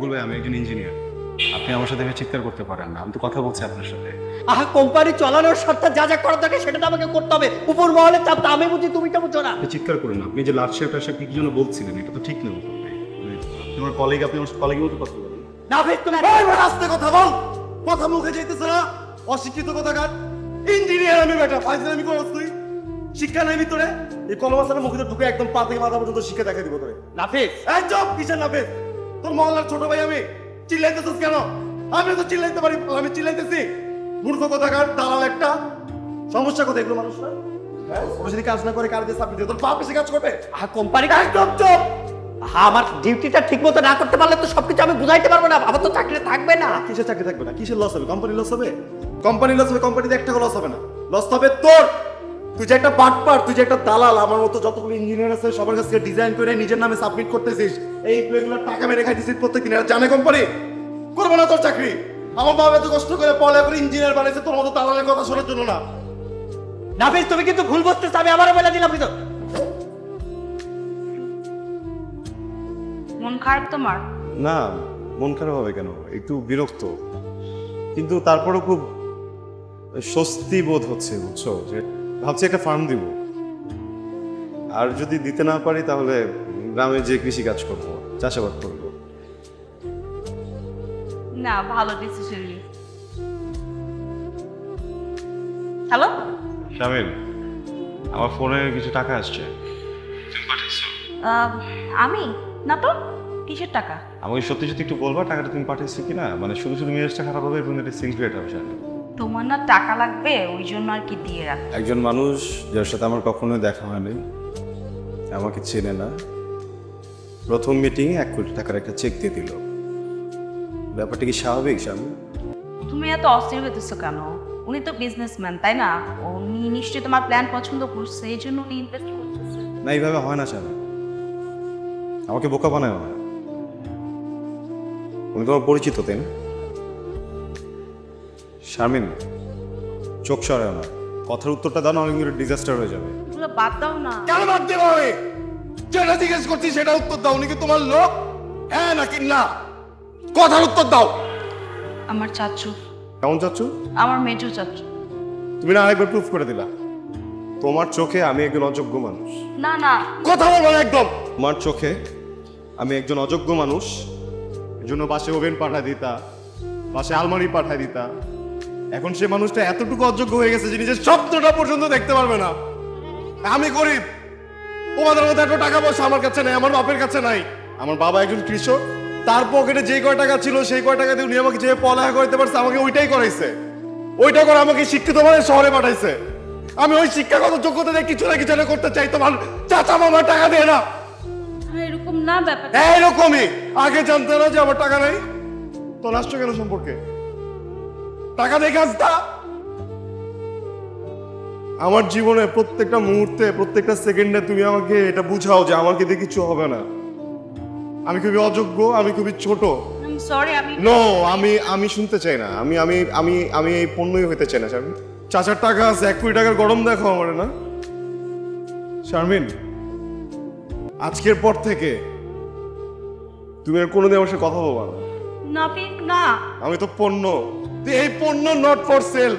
গুল ভাই আমি একজন ইঞ্জিনিয়ার আপনি আমার সাথে চিৎকার করতে পারেন না। আমি তো কথা বলছি আপনার সাথে। আহা কোম্পানি চালানোর স্বার্থে যা যা করা থাকে সেটা তো আমাকে করতে হবে। উপর মহলে চাপ তো আমি বুঝি তুমি তো বুঝছ না। আপনি চিৎকার করেন না। আপনি যে লাস্ট শেপটা কি জন্য বলছিলেন এটা তো ঠিক না তোমার কলিগ আপনি আমার কলিগের মতো কথা বলেন। না ভাই তুমি আস্তে কথা বল। কথা মুখে যাইতেছে না। অশিক্ষিত কথাকার। ইঞ্জিনিয়ার আমি বেটা আমি করছ তুই শিক্ষা নাই ভিতরে। এই কলম আসার মুখে ঢুকে একদম পা থেকে মাথা পর্যন্ত শিক্ষা দেখা দিব তোরে। নাফিস। এই চুপ কিসের নাফে তোর মহল্লার ছোট ভাই আমি। চিল্লাইতেছিস কেন? আমি তো চিল্লাইতে পারি আমি চিল্লাইতেছি। মূর্খ কথাকার দালাল একটা। সমস্যা কোথায় এগুলো মানুষরা? হ্যাঁ? ওরা যদি কাজ না করে কার দিয়ে দিয়ে তোর বাপ এসে কাজ করবে? আহা কোম্পানি একদম চুপ আমার ডিউটিটা ঠিক মতো না করতে পারলে তো সবকিছু আমি বুঝাইতে পারব না। আমার তো চাকরি থাকবে না। কিসের চাকরি থাকবে না? কিসের লস হবে? কোম্পানি লস হবে? কোম্পানি লস হবে কোম্পানিতে এক টাকা লস হবে না। লস হবে তোর। তুই যে একটা পাটপার তুই যে একটা দালাল আমার মতো যতগুলো ইঞ্জিনিয়ার আছে সবার কাছে ডিজাইন করে নিজের নামে সাবমিট করতেছিস এই রেগুলার টাকা মেরে খাইতেছিস প্রত্যেকদিন। এটা জানে কোম্পানি করব না তোর চাকরি? আমার বাবা এত কষ্ট করে পড়া করে ইঞ্জিনিয়ার বানাইছে তোর মতো দালালের কথা শোনার জন্য না। নাফিস তুমি কিন্তু ভুল বুঝতেছো আমি আবারও বলে দিলাম কিন্তু মন খারাপ তোমার? না মন খারাপ হবে কেন? একটু বিরক্ত। কিন্তু তারপরেও খুব স্বস্তি বোধ হচ্ছে বুঝছ? যে ভাবছি একটা ফার্ম দিব। আর যদি দিতে না পারি তাহলে গ্রামে যে কৃষি কাজ করব চাষাবাদ করব। না ভালো ডিসিশন হ্যালো শামিল আমার ফোনে কিছু টাকা আসছে। আমি? না তো কিসের টাকা? আমাকে সত্যি সত্যি একটু বলবা টাকাটা তুমি পাঠিয়েছো কিনা? মানে শুধু শুধু মেজাজটা খারাপ হবে এবং এটা সিক্রেট হবে শামিল। তোমার না টাকা লাগবে ওই জন্য আর কি দিয়ে রাখ একজন মানুষ যার সাথে আমার কখনোই দেখা হয়নি আমাকে চেনে না। প্রথম মিটিংয়ে এক কোটি টাকার একটা চেক দিয়ে দিল। ব্যাপারটা কি স্বাভাবিক স্বামী? তুমি এত অস্থির হইতেছো কেন? উনি তো বিজনেসম্যান তাই না? উনি নিশ্চয়ই তোমার প্ল্যান পছন্দ করছে এই জন্য উনি ইনভেস্ট করতেছে। না এইভাবে হয় না স্বামী। আমাকে বোকা বানায় না উনি তোমার পরিচিত তাই না? শারমিন চোখ সরায় না। কথার উত্তরটা দাও না অনেক ডিজাস্টার হয়ে যাবে। এগুলো বাদ দাও না। কেন বাদ দেবো আমি? যেটা জিজ্ঞেস করছি সেটা উত্তর দাও উনি কি তোমার লোক? হ্যাঁ নাকি না? কথার উত্তর দাও। আমার চাচু। কেমন চাচ্ছ আমার মেজো চাচু। তুমি না আরেকবার প্রুফ করে দিলা। তোমার চোখে আমি একজন অযোগ্য মানুষ। না না। কথা বলব না একদম। তোমার চোখে আমি একজন অযোগ্য মানুষ। এর জন্য পাশে ওভেন পাঠায় দিতা বাসে আলমারি পাঠায় দিতা। এখন সে মানুষটা এতটুকু অযোগ্য হয়ে গেছে যে নিজের স্বপ্নটা পর্যন্ত দেখতে পারবে না। আমি গরিব। তোমাদের মধ্যে এত টাকা পয়সা আমার কাছে নাই আমার বাপের কাছে নাই। আমার বাবা একজন কৃষক তার পকেটে যে কয় টাকা ছিল সেই কয় টাকা দিয়ে উনি আমাকে যে পড়ালেখা করতে পারছে আমাকে ওইটাই করাইছে। ওইটা করে আমাকে শিক্ষিত মানে শহরে পাঠাইছে। আমি ওই শিক্ষাগত যোগ্যতা দিয়ে কিছু না কিছু করতে চাই তোমার চাচা মামার টাকা দিয়ে না। আরে এরকম না ব্যাপার। এইরকমই। আগে জানতে না যে আমার টাকা নেই। তো নষ্ট কেন সম্পর্কে? টাকা দেখে আসতা আমার জীবনে প্রত্যেকটা মুহূর্তে প্রত্যেকটা সেকেন্ডে তুমি আমাকে এটা বুঝাও যে আমাকে দিয়ে কিছু হবে না। আমি খুবই অযোগ্য আমি খুবই ছোট। সরি আমি নো আমি আমি শুনতে চাই না। আমি আমি আমি আমি এই পণ্যই হইতে চাই না শারমিন। চাচার টাকা আছে এক কোটি টাকার গরম দেখো আমার না? শারমিন আজকের পর থেকে তুমি আর কোনোদিন আমার সাথে কথা বলবা না। না। আমি তো পণ্য। এই পণ্য নট ফর সেল